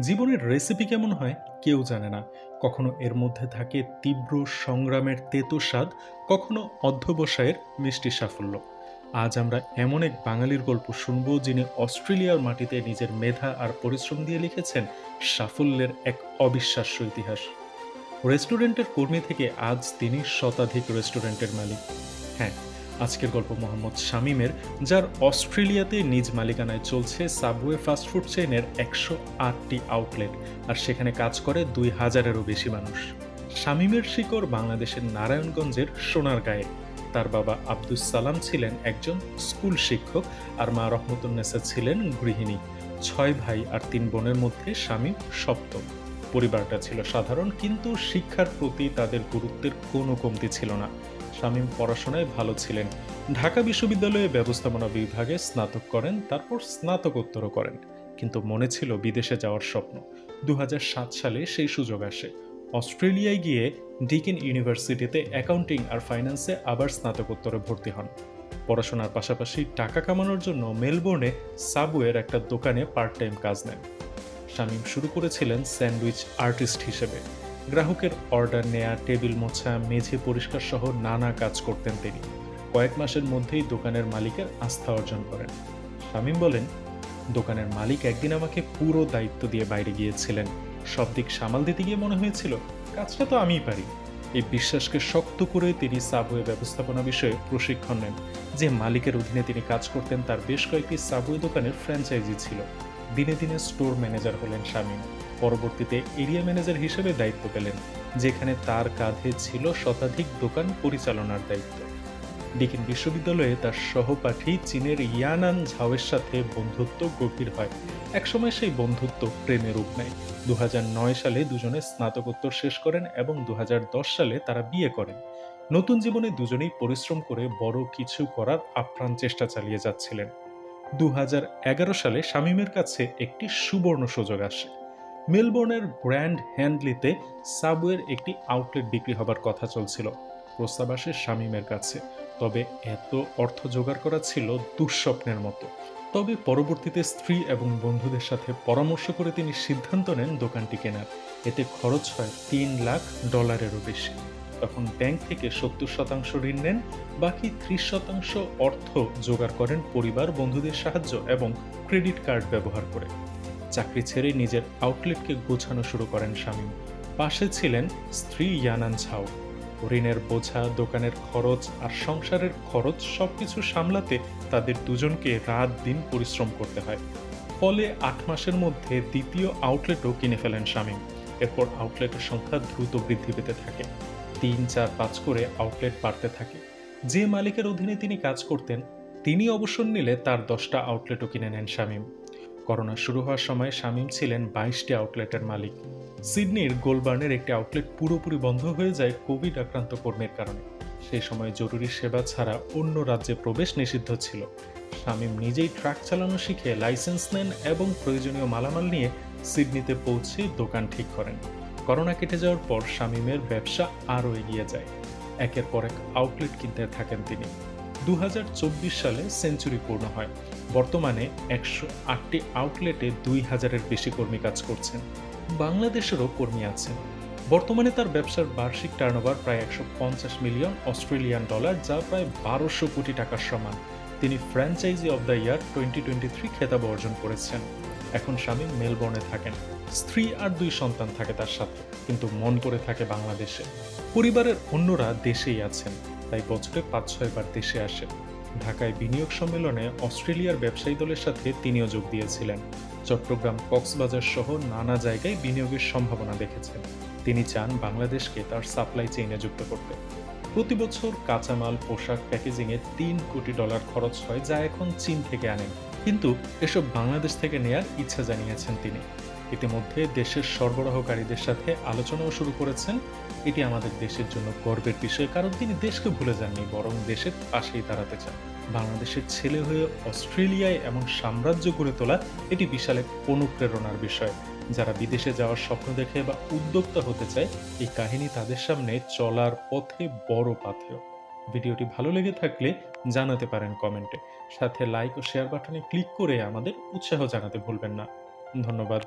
জীবনের রেসিপি কেমন হয় কেউ জানে না। কখনো এর মধ্যে থাকে তীব্র সংগ্রামের তেতো স্বাদ, কখনো অধ্যবসায়ের মিষ্টি সাফল্য। আজ আমরা এমন এক বাঙালির গল্প শুনব যিনি অস্ট্রেলিয়ার মাটিতে নিজের মেধা আর পরিশ্রম দিয়ে লিখেছেন সাফল্যের এক অবিশ্বাস্য ইতিহাস। রেস্টুরেন্টের কর্মী থেকে আজ তিনি শতাধিক রেস্টুরেন্টের মালিক। হ্যাঁ আজকের গল্প মোহাম্মদ শামীমের, যার অস্ট্রেলিয়াতে নিজ মালিকানায় চলছে সাবওয়ে ফাস্টফুড চেইনের একশো আটটি আউটলেট আর সেখানে কাজ করে দুই হাজারেরও বেশি মানুষ। শামীমের শিকড় বাংলাদেশের নারায়ণগঞ্জের সোনারগাঁয়ে। তার বাবা আব্দুস সালাম ছিলেন একজন স্কুল শিক্ষক আর মা রহমতুন্নেসা ছিলেন গৃহিণী। ছয় ভাই আর তিন বোনের মধ্যে শামীম সপ্তম। পরিবারটা ছিল সাধারণ, কিন্তু শিক্ষার প্রতি তাদের গুরুত্বের কোনো কমতি ছিল না। শামীম পড়াশোনায় ভালো ছিলেন। ঢাকা বিশ্ববিদ্যালয়ে ব্যবস্থাপনা বিভাগে স্নাতক করেন, তারপর স্নাতকোত্তরও করেন। কিন্তু মনে ছিল বিদেশে যাওয়ার স্বপ্ন। দু হাজার সাত সালে সেই সুযোগ আসে। অস্ট্রেলিয়ায় গিয়ে ডিকেন ইউনিভার্সিটিতে অ্যাকাউন্টিং আর ফাইন্যান্সে আবার স্নাতকোত্তরে ভর্তি হন। পড়াশোনার পাশাপাশি টাকা কামানোর জন্য মেলবোর্নে সাবওয়ের একটা দোকানে পার্ট টাইম কাজ নেন। শামীম শুরু করেছিলেন স্যান্ডউইচ আর্টিস্ট হিসেবে। গ্রাহকের অর্ডার নেয়া, টেবিল মোছা, মেঝে পরিষ্কার সহ নানা কাজ করতেন তিনি। কয়েক মাসের মধ্যেই দোকানের মালিকের আস্থা অর্জন করেন। শামীম বলেন, দোকানের মালিক একদিন আমাকে পুরো দায়িত্ব দিয়ে বাইরে গিয়েছিলেন। সব দিক সামাল দিতে গিয়ে মনে হয়েছিল, কাজটা তো আমিই পারি। এই বিশ্বাসকে শক্ত করে তিনি সাবওয়ে ব্যবস্থাপনা বিষয়ে প্রশিক্ষণ নেন, যে মালিকের অধীনে তিনি কাজ করতেন তার বেশ কয়েকটি সাবওয়ে দোকানের ফ্র্যাঞ্চাইজি ছিল। দিনে দিনে স্টোর ম্যানেজার হলেন শামীম। পরবর্তীতে এরিয়া ম্যানেজার হিসেবে দায়িত্ব পেলেন, যেখানে তার কাঁধে ছিল শতাধিক দোকান পরিচালনার দায়িত্ব। ডিকিন বিশ্ববিদ্যালয়ে তার সহপাঠী চীনের ইয়ানান ঝাওয়ের সাথে বন্ধুত্ব গভীর হয়। একসময় সেই বন্ধুত্ব প্রেমে রূপ নেয়। দু সালে দুজনে স্নাতকোত্তর শেষ করেন এবং দু হাজার দশ সালে তারা বিয়ে করেন। নতুন জীবনে দুজনেই পরিশ্রম করে বড় কিছু করার আপ্রাণ চেষ্টা চালিয়ে যাচ্ছিলেন। দু হাজার এগারো সালে শামীমের কাছে একটি সুবর্ণ সুযোগ আসে। মেলবোর্নের গ্র্যান্ড হ্যান্ডলিতে সাবওয়ের একটি আউটলেট বিক্রি হবার কথা চলছিল প্রস্তাব আসে শামীমের কাছে। তবে এত অর্থ জোগাড় করা ছিল দুঃস্বপ্নের মতো। তবে পরবর্তীতে স্ত্রী এবং বন্ধুদের সাথে পরামর্শ করে তিনি সিদ্ধান্ত নেন দোকানটি কেনার। এতে খরচ হয় তিন লাখ ডলারেরও বেশি। তখন ব্যাংক থেকে সত্তর শতাংশ ঋণ নেন, বাকি ত্রিশ শতাংশ অর্থ জোগাড় করেন পরিবার, বন্ধুদের সাহায্য এবং ক্রেডিট কার্ড ব্যবহার করে। চাকরি ছেড়ে নিজের আউটলেটকে গোছানো শুরু করেন শামীম। পাশে ছিলেন স্ত্রী ইয়ানান ঝাও ঋণের বোঝা, দোকানের খরচ আর সংসারের খরচ সবকিছু সামলাতে তাদের দুজনকে রাত দিন পরিশ্রম করতে হয়। ফলে আট মাসের মধ্যে দ্বিতীয় আউটলেটও কিনে ফেলেন শামীম। এরপর আউটলেটের সংখ্যা দ্রুত বৃদ্ধি পেতে থাকে। তিন, চার, পাঁচ করে আউটলেট বাড়তে থাকে। যে মালিকের অধীনে তিনি কাজ করতেন, তিনি অবসর নিলে তার দশটা আউটলেটও কিনে নেন শামীম। করোনা শুরু হওয়ার সময় শামীম ছিলেন বাইশটি আউটলেটের মালিক। সিডনির গোলবার্নের একটি আউটলেট পুরোপুরি বন্ধ হয়ে যায় কোভিড আক্রান্ত কর্মীর কারণে। সেই সময় জরুরি সেবা ছাড়া অন্য রাজ্যে প্রবেশ নিষিদ্ধ ছিল। শামীম নিজেই ট্রাক চালানো শিখে লাইসেন্স নেন এবং প্রয়োজনীয় মালামাল নিয়ে সিডনিতে পৌঁছে দোকান ঠিক করেন। করোনা কেটে যাওয়ার পর শামীমের ব্যবসা আরও এগিয়ে যায়। একের পর এক আউটলেট কিনতে থাকেন তিনি। দু হাজার চব্বিশ সালে সেঞ্চুরি পূর্ণ হয়। বর্তমানে একশো আটটি আউটলেটে দুই হাজারের বেশি কর্মী কাজ করছেন। বাংলাদেশেরও কর্মী আছেন। বর্তমানে তার ব্যবসার বার্ষিক টার্নওভার প্রায় একশো পঞ্চাশ মিলিয়ন অস্ট্রেলিয়ান ডলার, যা প্রায় বারোশো কোটি টাকার সমান। তিনি franchise of the year twenty twenty three খেতাব অর্জন করেছেন। এখন স্বামী মেলবোর্নে থাকেন। স্ত্রী আর দুই সন্তান থাকে তার সাথে, কিন্তু মন করে থাকে বাংলাদেশে। পরিবারের অন্যরা দেশেই আছেন। তাই বছরে পাঁচ ছয়বার দেশে আসেন ঢাকায় বিনিয়োগ সম্মেলনে অস্ট্রেলিয়ার ব্যবসায়ী দলের সাথে তিনিও যোগ দিয়েছিলেন। চট্টগ্রাম কক্সবাজার সহ নানা জায়গায় বিনিয়োগের সম্ভাবনা দেখেছেন। তিনি চান বাংলাদেশকে তার সাপ্লাই চেইনে যুক্ত করতে। প্রতি বছর কাঁচামাল, পোশাক, প্যাকেজিংয়ে তিন কোটি ডলার খরচ হয় যা এখন চীন থেকে আনেন। কিন্তু এসব বাংলাদেশ থেকে নেয়ার ইচ্ছা জানিয়েছেন তিনি। ইতিমধ্যে দেশের সরবরাহকারীদের সাথে আলোচনাও শুরু করেছেন। এটি আমাদের দেশের জন্য গর্বের বিষয়, কারণ তিনি দেশকে ভুলে যাননি, বরং দেশের পাশেই দাঁড়াতে চান। বাংলাদেশের ছেলে হয়ে অস্ট্রেলিয়ায় এমন সাম্রাজ্য গড়ে তোলা, এটি বিশাল এক অনুপ্রেরণার বিষয়। যারা বিদেশে যাওয়ার স্বপ্ন দেখে বা উদ্যোক্তা হতে চায়, এই কাহিনী তাদের সামনে চলার পথে বড় পাথেয়। ভিডিওটি ভালো লেগে থাকলে জানাতে পারেন কমেন্টে। সাথে লাইক ও শেয়ার বাটনে ক্লিক করে আমাদের উৎসাহ জানাতে ভুলবেন না। ধন্যবাদ।